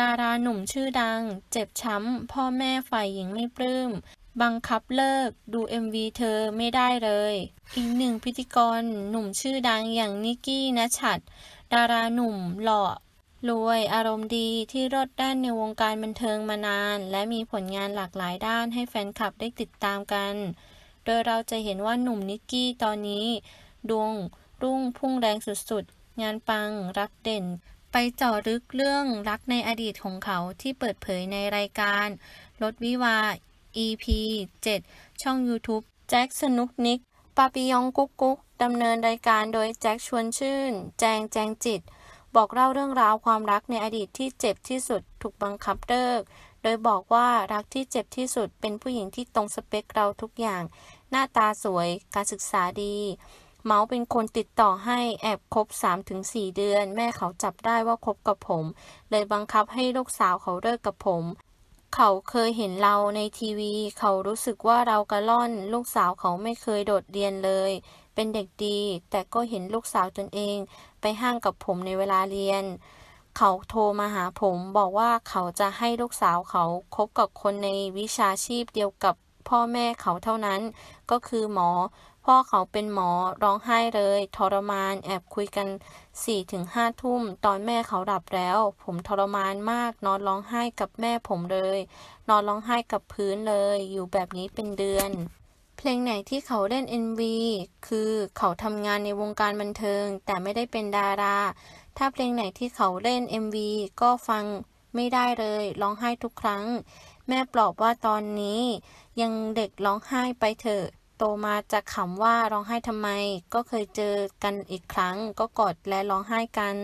ดาราหนุ่มชื่อดัง เจ็บช้ำ พ่อแม่ฝ่ายหญิงไม่ปลื้ม บังคับเลิก ดู MV เธอไม่ได้เลย อีกหนึ่งพิธีกรหนุ่มชื่อดังอย่างนิกกี้นัชัด ดาราหนุ่มหล่อรวยอารมณ์ดีที่รอดด้านในวงการบันเทิงมานาน และมีผลงานหลากหลายด้านให้แฟนคลับได้ติดตามกัน โดยเราจะเห็นว่าหนุ่มนิกกี้ตอนนี้ ดวงรุ่งพุ่งแรงสุดๆ งานปัง รักเด่น ไปเจาะลึกเรื่องรักในอดีตของเขาที่เปิดเผยในรายการรถวิวา EP 7 ช่อง YouTube แจ็คสนุกนิกปาปิยองกุ๊กกุ๊กดำเนินรายการโดยแจ็คชวนชื่น แจงแจงจิต บอกเล่าเรื่องราวความรักในอดีตที่เจ็บที่สุดถูกบังคับเลิก โดยบอกว่ารักที่เจ็บที่สุดเป็นผู้หญิงที่ตรงสเปคเราทุกอย่าง หน้าตาสวย การศึกษาดี เมาส์เป็นคนติดต่อให้แอบคบ 3-4 เดือน แม่เขาจับได้ว่าคบกับผม เลยบังคับให้ลูกสาวเขาเลิกกับผม เขาเคยเห็นเราในทีวี เขารู้สึกว่าเรากระล่อน ลูกสาวเขาไม่เคยโดดเรียนเลย เป็นเด็กดี แต่ก็เห็นลูกสาวตนเอง ไปห้างกับผมในเวลาเรียน เขาโทรมาหาผมบอกว่าเขาจะให้ลูกสาวเขาคบกับคนในวิชาชีพเดียวกับ พ่อแม่เขาเท่านั้น ก็คือหมอ พ่อเขาเป็นหมอร้องไห้เลยทรมานแอบคุยกัน4-5ถึง5ทุ่ม ตอนแม่เขาหลับแล้ว ผมทรมานมาก นอนร้องไห้กับแม่ผมเลย นอนร้องไห้กับพื้นเลย อยู่แบบนี้เป็นเดือนเพลงไหนที่เขาเล่น NV คือเขาทำงานในวงการบันเทิง แต่ไม่ได้เป็นดารา ถ้าเพลงไหนที่เขาเล่น MV ก็ฟังไม่ได้เลย ร้องไห้ทุกครั้ง แม่ปลอบว่าตอนนี้ ยังเด็กร้องไห้ไปเถอะ โตมาจะขำว่าร้องไห้ทำไม ก็เคยเจอกันอีกครั้ง ก็กอดและร้องไห้กัน